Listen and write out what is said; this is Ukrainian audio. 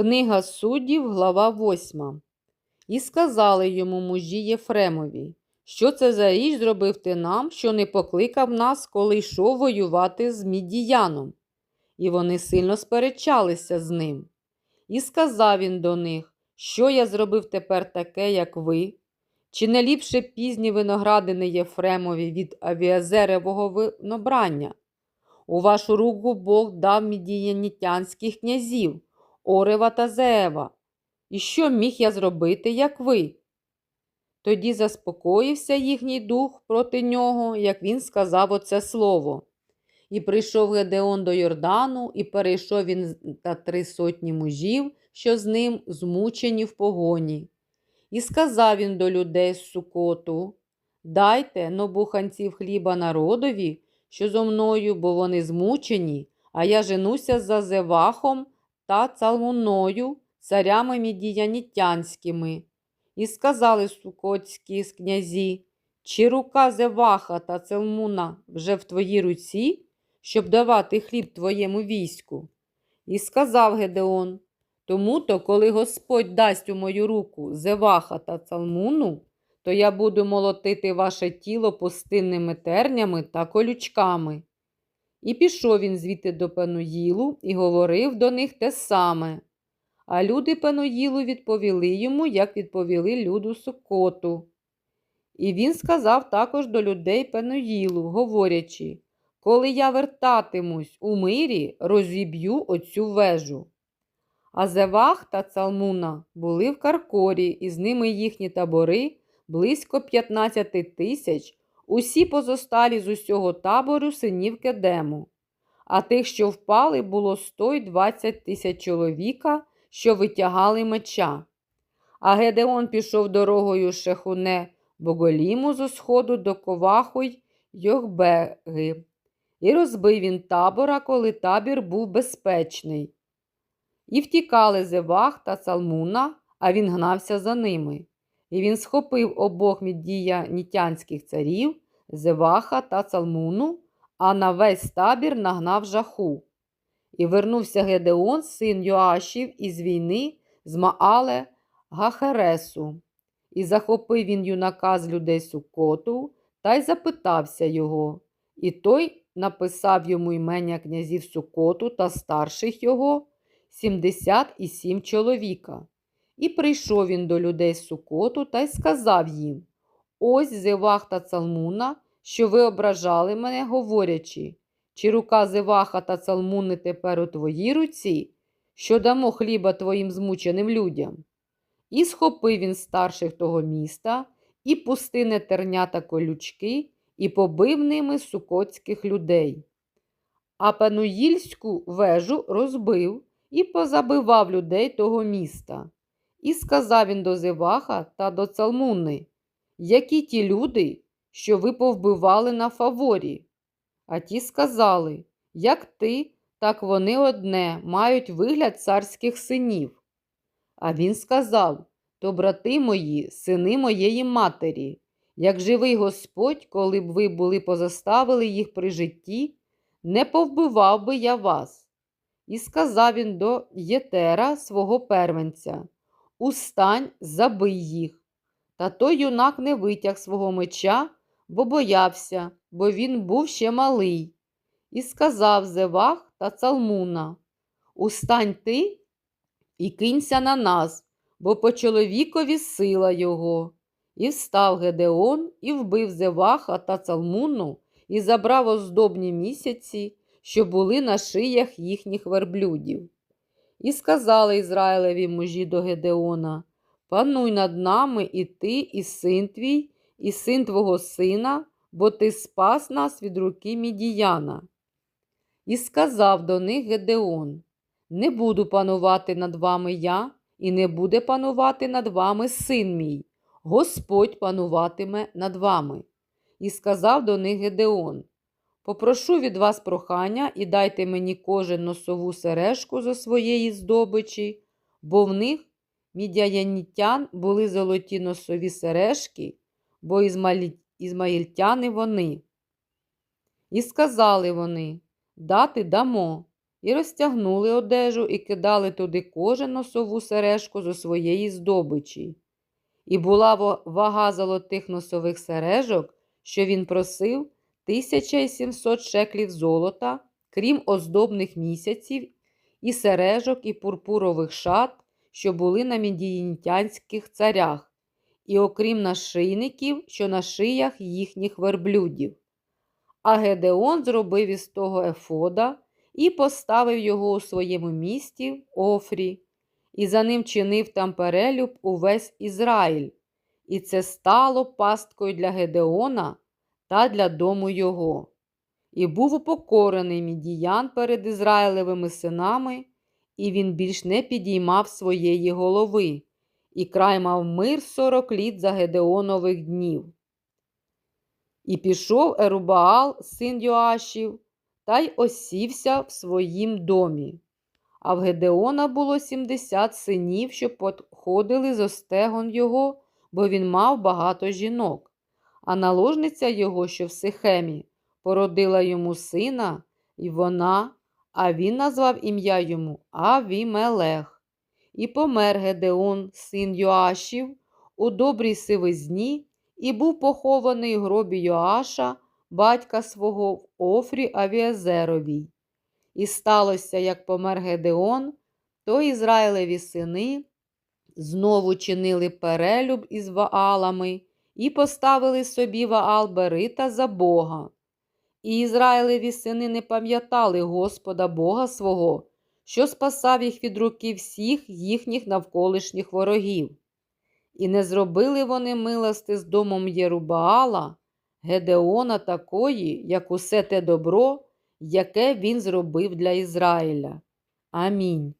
Книга суддів, глава 8. І сказали йому мужі Єфремові, що це за річ зробив ти нам, що не покликав нас, коли йшов воювати з Мідіяном. І вони сильно сперечалися з ним. І сказав він до них, що я зробив тепер таке, як ви? Чи не ліпше пізні виноградини Єфремові від авіазеревого винобрання? У вашу руку Бог дав мідіянітянських князів, Орева та Зеева. І що міг я зробити, як ви? Тоді заспокоївся їхній дух проти нього, як він сказав оце слово. І прийшов Гедеон до Йордану, і перейшов він та три сотні мужів, що з ним змучені в погоні. І сказав він до людей з Сукоту: Дайте нобуханців хліба народові, що зо мною, бо вони змучені, а я женуся за Зевахом та Цалмуною, царями мідіянітянськими. І сказали сукотські князі, чи рука Зеваха та Целмуна вже в твоїй руці, щоб давати хліб твоєму війську? І сказав Гедеон, тому то, коли Господь дасть у мою руку Зеваха та Цалмуну, то я буду молотити ваше тіло пустинними тернями та колючками. І пішов він звідти до Пенуїлу і говорив до них те саме. А люди Пенуїлу відповіли йому, як відповіли люду Сукоту. І він сказав також до людей Пенуїлу, говорячи, коли я вертатимусь у мирі, розіб'ю оцю вежу. А Зевах та Цалмуна були в Каркорі, і з ними їхні табори близько 15 тисяч, усі позосталі з усього табору синів Кедему. А тих, що впали, було 120 тисяч чоловіка, що витягали меча. А Гедеон пішов дорогою Шехуне Боголіму зо сходу до Ковахуй Йохбеги. І розбив він табора, коли табір був безпечний. І втікали Зевах та Салмуна, а він гнався за ними. І він схопив обох мідіянітянських царів, Зеваха та Цалмуну, а на весь табір нагнав жаху. І вернувся Гедеон, син Йоашів, із війни з Маале Гахересу. І захопив він юнака з людей Сукоту та й запитався його. І той написав йому імення князів Сукоту та старших його сімдесят і сім чоловіка. І прийшов він до людей Сукоту та й сказав їм: Ось Зевах та Цалмуна, що ви ображали мене, говорячи, чи рука Зеваха та Цалмуни тепер у твоїй руці, що дамо хліба твоїм змученим людям. І схопив він старших того міста, і пустине терня та колючки, і побив ними сукотських людей. А Пануїльську вежу розбив і позабивав людей того міста. І сказав він до Зеваха та до Цалмуни, які ті люди, що ви повбивали на фаворі. А ті сказали, як ти, так вони одне мають вигляд царських синів. А він сказав то, брати мої, сини моєї матері, як живий Господь, коли б ви були позаставили їх при житті, не повбивав би я вас. І сказав він до Єтера свого первенця Устань, забий їх. Та той юнак не витяг свого меча, бо боявся, бо він був ще малий. І сказав Зевах та Цалмуна Устань ти і кинься на нас, бо по чоловікові сила його. І встав Гедеон, і вбив Зеваха та Цалмуну, і забрав оздобні місяці, що були на шиях їхніх верблюдів. І сказали Ізраїлеві мужі до Гедеона Пануй над нами і ти, і син твій, і син твого сина, бо ти спас нас від руки Мідіяна. І сказав до них Гедеон Не буду панувати над вами я, і не буде панувати над вами син мій. Господь пануватиме над вами. І сказав до них Гедеон Попрошу від вас прохання і дайте мені кожен носову сережку зо своєї здобичі, бо в них мідяянітян були золоті носові сережки, бо ізмаїльтяни вони. І сказали вони дати дамо, і розтягнули одежу і кидали туди кожен носову сережку зо своєї здобичі. І була вага золотих носових сережок, що він просив, 1700 шеклів золота, крім оздобних місяців, і сережок, і пурпурових шат, що були на мідіянтянських царях, і окрім нашийників, що на шиях їхніх верблюдів. А Гедеон зробив із того ефода і поставив його у своєму місті в Офрі, і за ним чинив там перелюб увесь Ізраїль. І це стало пасткою для Гедеона та для дому його. І був упокорений мідіян перед Ізраїлевими синами, і він більш не підіймав своєї голови, і край мав мир сорок літ за Гедеонових днів. І пішов Ерубаал, син Йоашів, та й осівся в своїм домі. А в Гедеона було сімдесят синів, що походили з остегон його, бо він мав багато жінок. А наложниця його, що в Сихемі, породила йому сина, і вона, а він назвав ім'я йому Авімелех. І помер Гедеон, син Йоашів, у добрій сивизні, і був похований в гробі Йоаша, батька свого в Офрі Авіазеровій. І сталося, як помер Гедеон, то Ізраїлеві сини знову чинили перелюб із Ваалами і поставили собі Ваал Берита за Бога. І Ізраїлеві сини не пам'ятали Господа Бога свого, що спасав їх від руки всіх їхніх навколишніх ворогів. І не зробили вони милости з домом Єрубаала, Гедеона такої, як усе те добро, яке він зробив для Ізраїля. Амінь.